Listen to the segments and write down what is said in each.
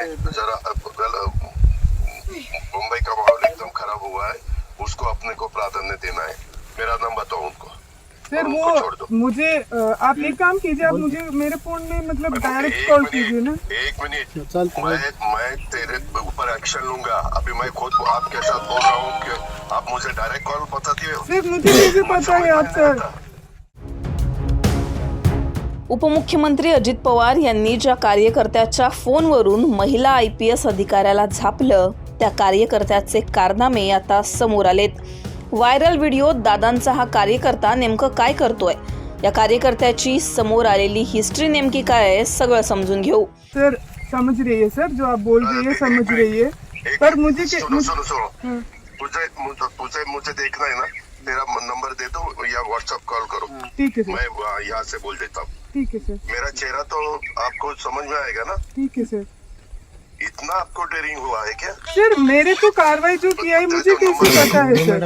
है जरा मुंबई का माहौल एकदम खराब हुआ है। उसको अपने को प्राधान्य देना है। मेरा नाम बताओ उनको। सर छोड़ दो। वो मुझे आप एक काम कीजिए आप मुझे मेरे फ़ोन में मतलब डायरेक्ट कॉल कीजिए ना। एक मिनट। मैं मैं तेरे ऊपर एक्शन लूँगा। अभी मैं खुद आपके साथ बोल रहा हूँ आप मुझे डायरेक्ट कॉल बताती हो। सर मुझे कैसे पता है आप सर। उपमुख्यमंत्री अजित पवार यांनी ज्या कार्यकर्त्याच्या फोनवरून महिला आय पी एस अधिकाऱ्याला झापलं त्या कार्यकर्त्याचे कारनामे आता समोर आलेत. व्हायरल व्हिडिओत दादांचा हा कार्यकर्ता नेमकं काय करतोय? या कार्यकर्त्याची समोर आलेली हिस्ट्री नेमकी काय आहे सगळं समजून घेऊ. सर समझ रही है सर. जो आप बोल रही है समझ रही है पर मुझे के- सुनो मुझे- सुनो सुनो. हाँ, तुझे मुझे तुझे मुझे देखना है ना? तेरा नंबर दे दो या व्हाट्सएप कॉल करो। ठीक है सर। मैं वहाँ यहाँ से बोल देता हूँ। ठीक है सर मेरा चेहरा तो आपको समझ में आएगा ना? ठीक है सर इतना आपको डेरिंग हुआ है क्या? सर मेरे को कार्रवाई जो किया है मुझे कैसे पता है सर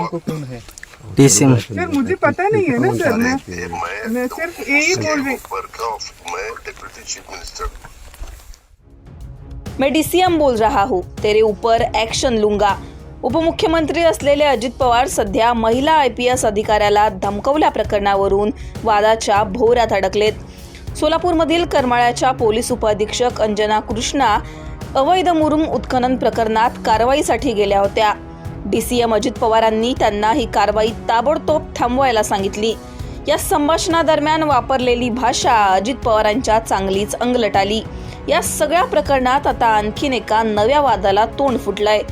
टीसीएम सर मुझे पता नहीं है ना सर मैं सिर्फ़ यही बोल रही मैं डिप्टी चीफ मिनिस्टर मैं डीसीएम बोल रहा हूँ। तेरे ऊपर एक्शन लूँगा। उपमुख्यमंत्री असलेले अजित पवार सध्या महिला आय पी एस अधिकाऱ्याला धमकवल्या प्रकरणावरून वादाच्या भोवऱ्यात अडकलेत. सोलापूरमधील करमाळ्याच्या पोलीस उपअधीक्षक अंजना कृष्णा अवैध मुरुम उत्खनन प्रकरणात कारवाईसाठी गेल्या होत्या. डी सी एम अजित पवारांनी त्यांना ही कारवाई ताबडतोब थांबवायला सांगितली. या संभाषणादरम्यान वापरलेली भाषा अजित पवारांच्या चांगलीच अंगलट आली या सगळ्या प्रकरणात आता आणखीन एका नव्या वादाला तोंड फुटलंय.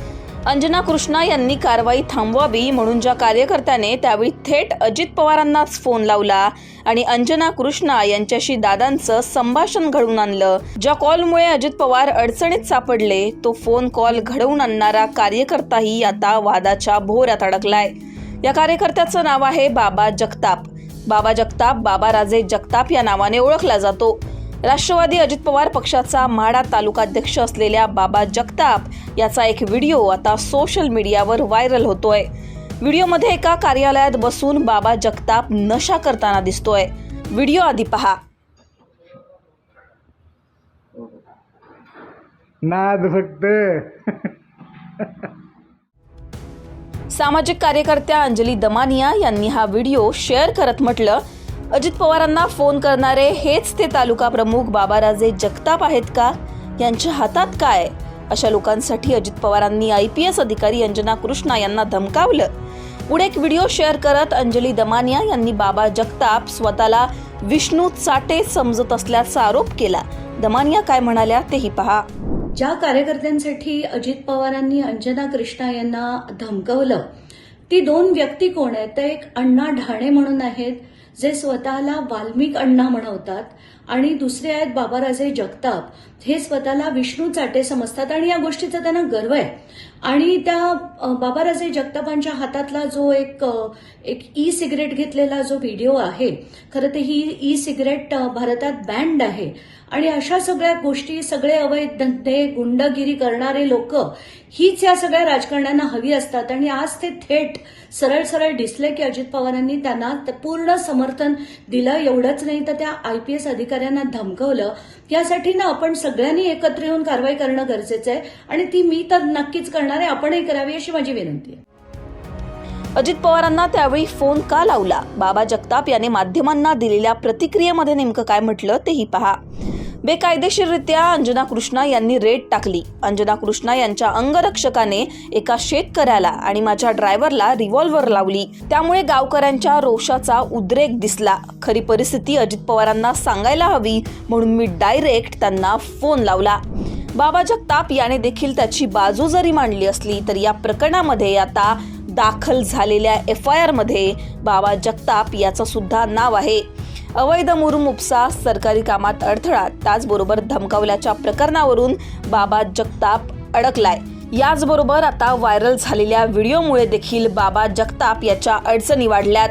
अंजना कृष्णा यांनी कारवाई थांबवावी म्हणून ज्या कार्यकर्त्याने त्यावेळी थेट अजित पवारांनाच फोन लावला आणि अंजना कृष्णा यांच्याशी दादांचं संभाषण घडवून आणलं. ज्या कॉलमुळे अजित पवार अडचणीत सापडले तो फोन कॉल घडवून आणणारा कार्यकर्ताही आता वादाच्या भोऱ्यात अडकलाय. या कार्यकर्त्याचं नाव आहे बाबा जगताप. बाबा जगताप बाबा राजे जगताप या नावाने ओळखला जातो. राष्ट्रवादी अजित पवार पक्षाचा म्हाडा तालुकाध्यक्ष असलेल्या बाबा जगताप याचा एक व्हिडिओ आता सोशल मीडियावर व्हायरल होतोय. व्हिडिओमध्ये एका कार्यालयात बसून बाबा जगताप नशा करताना दिसतोय. व्हिडिओ आधी पहा. नाद फक्त. सामाजिक कार्यकर्त्या अंजली दमानिया यांनी हा व्हिडिओ शेअर करत म्हटलं अजित पवारांना फोन करणारे हेच ते तालुका प्रमुख बाबाराजे जगताप आहेत का? यांच्या हातात काय? अशा लोकांसाठी अजित पवारांनी आय पी एस अधिकारी अंजना कृष्णा यांना धमकावलं. पुढे एक व्हिडिओ शेअर करत अंजली दमानिया यांनी बाबा जगताप स्वतःला विष्णू चाटे समजत असल्याचा आरोप केला. दमानिया काय म्हणाल्या तेही पहा. ज्या कार्यकर्त्यांसाठी अजित पवारांनी अंजना कृष्णा यांना धमकवलं ती दोन व्यक्ती कोण आहेत? तर एक अण्णा ढाणे म्हणून आहेत जे स्वतःला वाल्मिक अण्णा म्हणवतात. आणि दुसरे आहेत बाबाराजे जगताप. हे स्वतःला विष्णू चाटे समजतात आणि या गोष्टीचा त्यांना गर्व आहे. आणि त्या बाबाराजे जगतापांच्या हातातला जो एक एक ई सिगरेट घेतलेला जो व्हिडिओ आहे खरं तर ही ई सिगरेट भारतात बँड आहे. आणि अशा सगळ्या गोष्टी सगळे अवैध धंदे गुंडगिरी करणारे लोक हीच या सगळ्या राजकारण्यांना हवी असतात. आणि आज ते थेट सरळ सरळ दिसले की अजित पवारांनी त्यांना पूर्ण समर्थन दिलं. एवढंच नाही तर त्या आय पी एस अधिकाऱ्यांना धमकवलं यासाठी ना आपण सगळ्यांनी एकत्र येऊन कारवाई करणं गरजेचं आहे आणि ती मी तर नक्कीच करणार आहे. आपणही करावी अशी माझी विनंती आहे. अजित पवारांना त्यावेळी फोन का लावला? बाबा जगताप याने माध्यमांना दिलेल्या प्रतिक्रियेमध्ये नेमकं काय म्हटलं तेही पहा. बेकायदेशीररित्या अंजना कृष्णा यांनी रेड टाकली. अंजना कृष्णा यांच्या अंगरक्षकाने एका शेतकऱ्याला आणि माझ्या ड्रायव्हरला रिव्हॉल्व्हर लावली. त्यामुळे गावकऱ्यांच्या रोषाचा उद्रेक दिसला. खरी परिस्थिती अजित पवारांना सांगायला हवी म्हणून मी डायरेक्ट त्यांना फोन लावला. बाबा जगताप याने देखील त्याची बाजू जरी मांडली असली तर या प्रकरणामध्ये आता दाखल झालेल्या एफ आय आरमध्ये बाबा जगताप याचं सुद्धा नाव आहे. अवैध मुरुम उपसा सरकारी कामात अडथळा त्याचबरोबर धमकावल्याच्या प्रकरणावरून बाबा जगताप अडकलाय. याचबरोबर आता व्हायरल झालेल्या व्हिडिओमुळे देखील बाबा जगताप याच्या अडचणी वाढल्यात.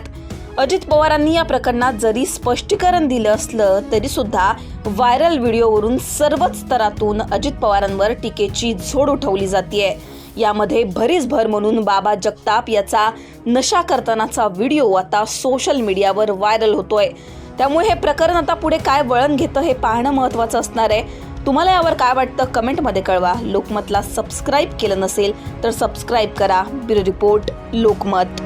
अजित पवारांनी या प्रकरणात जरी स्पष्टीकरण दिलं असलं तरी सुद्धा व्हायरल व्हिडिओवरून सर्वच स्तरातून अजित पवारांवर टीकेची झोड उठवली जाते यामध्ये भरीस भर म्हणून बाबा जगताप याचा नशा करतानाचा व्हिडिओ आता सोशल मीडियावर व्हायरल होतोय. त्यामुळे हे प्रकरण आता पुढे काय वळण घेतं हे पाहणं महत्त्वाचं असणार आहे. तुम्हाला यावर काय वाटतं कमेंटमध्ये कळवा. लोकमतला सबस्क्राईब केलं नसेल तर सबस्क्राईब करा. Bureau report Lokmat.